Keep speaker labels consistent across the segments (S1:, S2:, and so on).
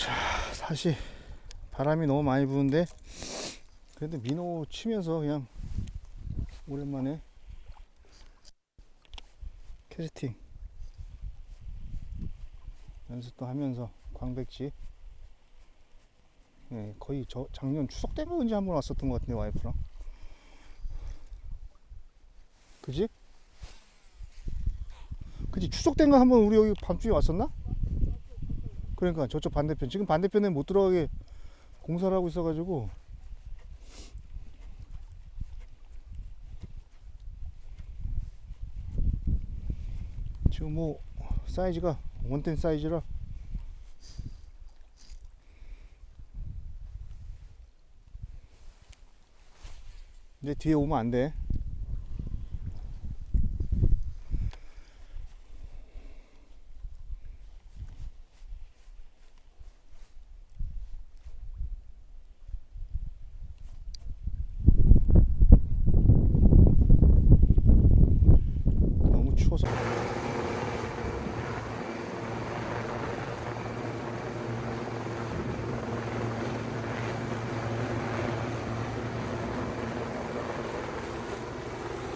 S1: 자, 다시 바람이 너무 많이 부는데 그래도 민호 치면서 그냥 오랜만에 캐스팅 연습도 하면서 광백지 네, 거의 저 작년 추석 때가 언제 한번 왔었던 것 같은데 와이프랑 그지? 그지 추석 때인가 한번 우리 여기 밤중에 왔었나? 그러니까 저쪽 반대편. 지금 반대편에 못 들어가게 공사를 하고 있어가지고. 지금 뭐 사이즈가 원텐 사이즈라. 이제 뒤에 오면 안 돼. 너무 추워서.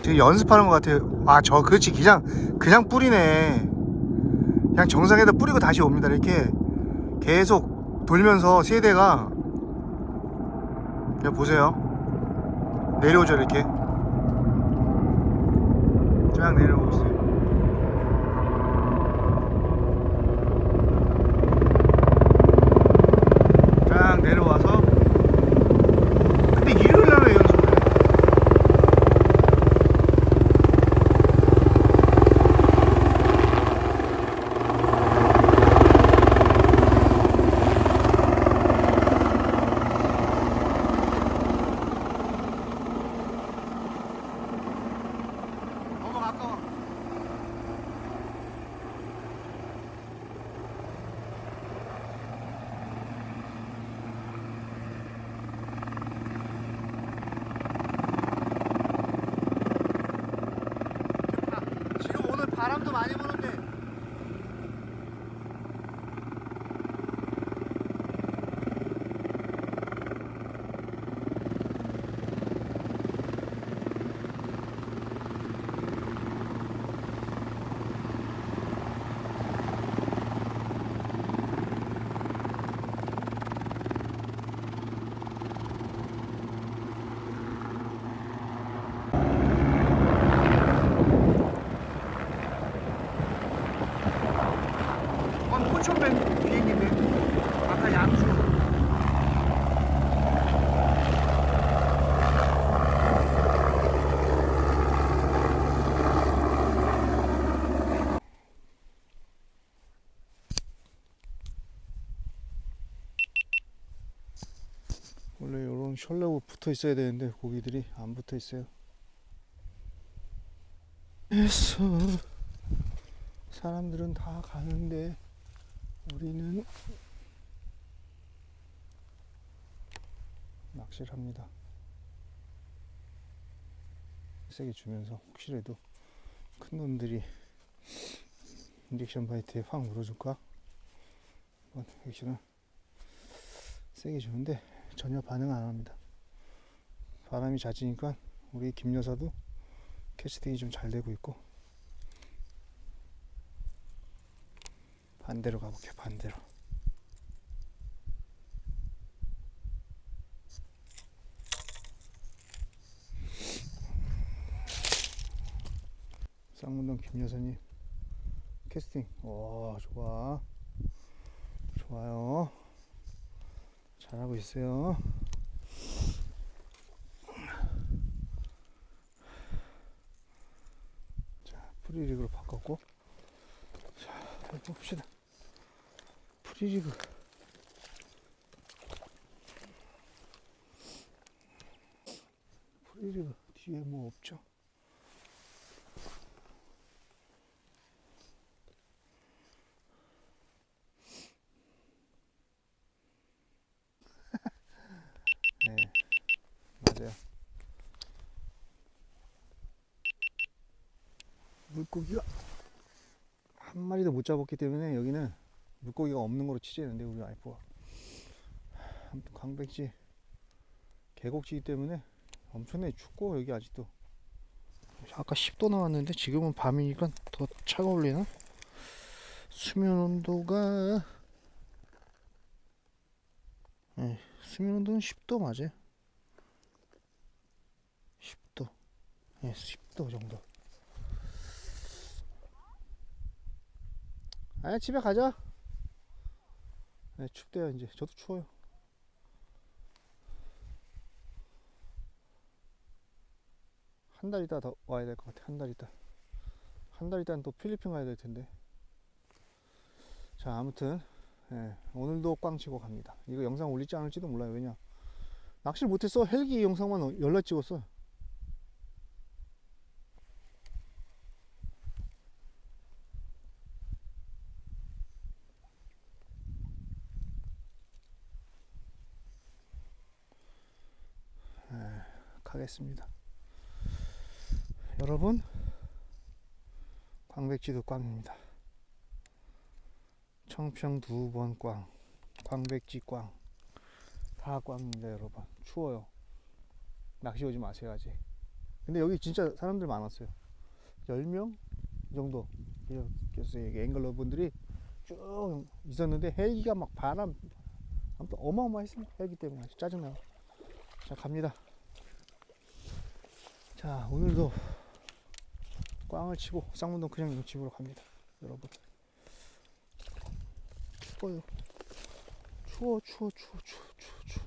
S1: 지금 연습하는 것 같아요. 아, 저, 그렇지. 그냥, 그냥 뿌리네. 그냥 정상에다 뿌리고 다시 옵니다. 이렇게 계속 돌면서 세대가. 그냥 보세요. 내려오죠, 이렇게. 쫙 내려오고 있어요. 쫙 내려와서. 근데 일요일 날에 연습을 해. 가까워. 지금 오늘 바람도 많이 부는데 어, 포천맨 비행기인데 아까 양수 원래 이런 셜레고 붙어 있어야 되는데 고기들이 안 붙어 있어요. 그래서 사람들은 다 가는데 우리는 낚시를 합니다. 세게 주면서 혹시라도 큰 놈들이 인젝션 바이트에 확 물어줄까? 액션을 세게 주는데 전혀 반응 안 합니다. 바람이 잦으니까 우리 김 여사도 캐스팅이 좀 잘 되고 있고 반대로 가볼게요 반대로. 쌍문동 김 여사님 캐스팅. 와 좋아. 좋아요 잘하고 있어요. 자 프리릭으로 바꿨고. 자 봅시다. 프리리그. 프리리그 뒤에 뭐 없죠? 네 맞아요 물고기가 한 마리도 못 잡았기 때문에 여기는 물고기가 없는 거로 취재했는데 우리 와이프가. 아무튼 광백지 계곡지기 때문에 엄청나게 춥고 여기 아직도. 아까 10도 나왔는데 지금은 밤이니까 더 차가울리나? 수면 온도가 네, 수면 온도는 10도 맞아요. 10도. 예, 10도 정도 아 집에 가자. 네, 춥대요 이제. 저도 추워요. 한 달 있다 더 와야 될 것 같아 한 달 있다. 한 달 있다는 또 필리핀 가야 될 텐데. 자 아무튼 예, 오늘도 꽝 치고 갑니다. 이거 영상 올릴지 않을지도 몰라요. 왜냐? 낚시를 못했어 헬기 영상만 열라 찍었어 예, 가겠습니다 여러분 광백지도 꽝입니다 청평 두 번 꽝, 광백지 꽝, 다 꽝입니다, 여러분. 추워요. 낚시 오지 마세요, 아직. 근데 여기 진짜 사람들 많았어요. 10명 정도. 앵글러 분들이 쭉 있었는데 헬기가 막 바람, 아무튼 어마어마했습니다. 헬기 때문에 아주 짜증나요. 자, 갑니다. 자, 오늘도 꽝을 치고 쌍문동 그냥 집으로 갑니다. 여러분. 추워요. 추워, 추워, 추워, 추워, 추워.